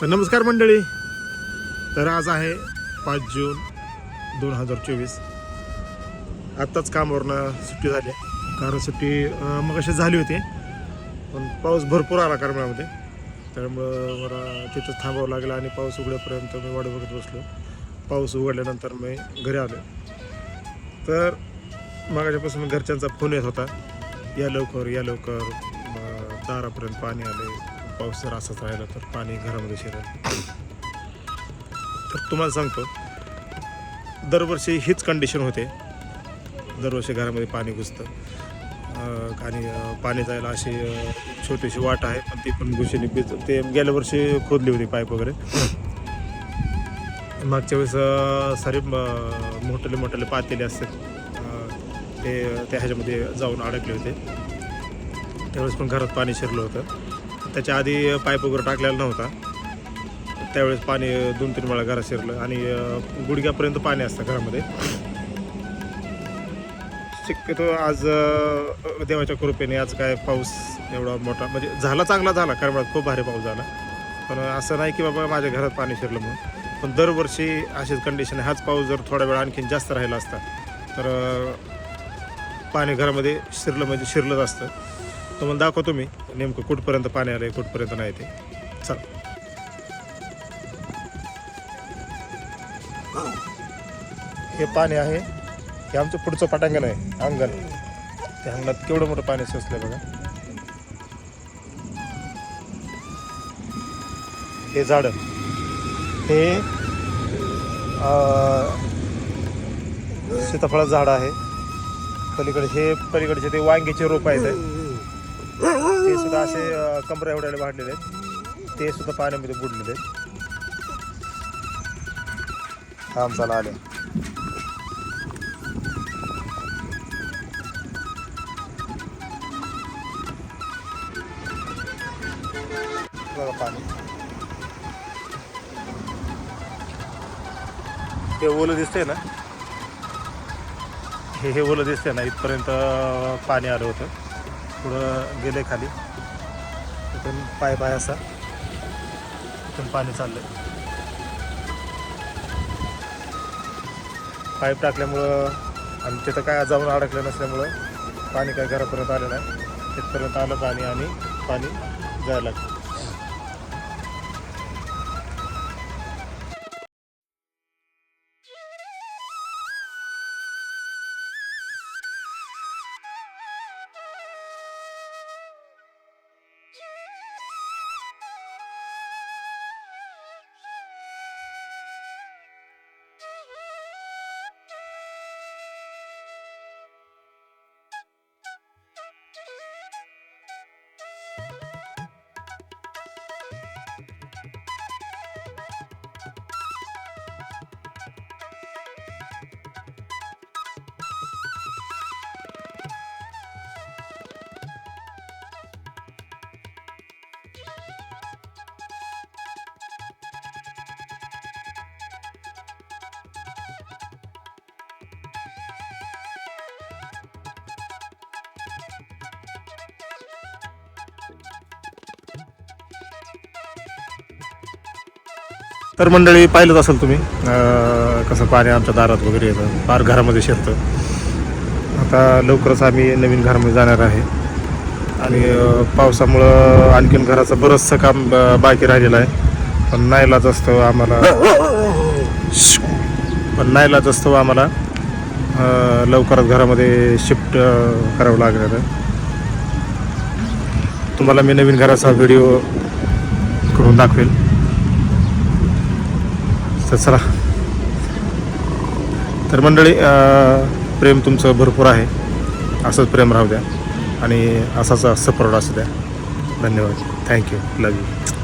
तर नमस्कार मंडळी. तर आज आहे पाच जून दोन हजार चोवीस. आत्ताच कामावरनं सुट्टी झाली. कारण सुट्टी मग अशी झाली होती. पण पाऊस भरपूर आला करमाळ्यामध्ये त्यामुळं मला तिथं थांबावं लागलं आणि पाऊस उघड्यापर्यंत मी वाट बघत बसलो. पाऊस उघडल्यानंतर मी घरी आलो. तर मागाच्यापासून घरच्यांचा फोन येत होता. या लवकर या लवकर मग दारापर्यंत पाणी आले पाऊस जर असाच राहिला तर पाणी घरामध्ये शिरेल तर तुम्हाला सांगतो दरवर्षी हीच कंडिशन होते. दरवर्षी घरामध्ये पाणी घुसतं. आणि पाणी जायला अशी छोटीशी वाट आहे पण ती पण घुशीने पित ते गेल्या वर्षी खोदली होती पाईप वगैरे. मागच्या वेळेस सारे मोठले मोठले पातेले असतात. ते त्या ह्याच्यामध्ये जाऊन अडकले होते. त्यावेळेस पण घरात पाणी शिरलं होतं. त्याच्या आधी पाईप वगैरे टाकलेला नव्हता. त्यावेळेस पाणी दोन तीन वेळा घरात शिरलं आणि गुडघ्यापर्यंत पाणी असतं घरामध्ये. शक्यतो आज देवाच्या कृपेने आज काय पाऊस एवढा मोठा म्हणजे झाला चांगला झाला कारण खूप भारी पाऊस झाला. पण असं नाही की बाबा माझ्या घरात पाणी शिरलं म्हणून. पण दरवर्षी अशीच कंडिशन आहे. हाच पाऊस जर थोडा वेळ आणखीन जास्त राहिला असता तर पाणी घरामध्ये शिरलं म्हणजे शिरलंच असतं. तर मग दाखवतो मी. नेमकं कुठपर्यंत पाणी आलं आहे कुठपर्यंत नाही ते. चल. हे पाणी आहे. हे आमचं पुढचं पटांगण आहे अंगण. त्या अंगणात केवढं मोठं पाणी सोसलं बघा. हे झाड. हे सीताफळाचं झाड आहे. पलीकडे हे पलीकडचे ते वांग्याचे रोप आहेत. सुद्धा असे अं, कमरा एवढ्याला वाढलेले आहेत. ते सुद्धा पाण्यामध्ये बुडलेले आहेत. थांब चला आले. पाणी. हे ओलं दिसतंय ना? हे हे ओलं दिसतंय ना? इथपर्यंत पाणी आलं होतं. पुढं गेले खाली. इथून पाय पाय असा इथून पाणी चाललं पाईप टाकल्यामुळं आणि तिथं काय जाऊन अडकलं नसल्यामुळं पाणी काय घरापर्यंत आलं नाही. तिथपर्यंत आलं पाणी आणि पाणी जायला लागलं. तर मंडळी पाहिलंच असेल तुम्ही. अं, कसं पाणी आमच्या दारात वगैरे येतं फार घरामध्ये शिरतं. आता लवकरच आम्ही नवीन घरामध्ये जाणार आहे. आणि अं, पावसामुळं आणखीन घराचं बरंचसं काम अं, बाकी राहिलेलं आहे. पण नाईलाज असतो आम्हाला. पण नाईलाज असतो आम्हाला. अं, लवकरच घरामध्ये शिफ्ट करावं लागणार आहे. तुम्हाला मी नवीन घराचा व्हिडिओ करून दाखवेल. तर चला. तर मंडळी प्रेम तुमचं भरपूर आहे. असंच प्रेम राहू द्या. आणि असाच सपोर्ट असू द्या. धन्यवाद. Thank you love you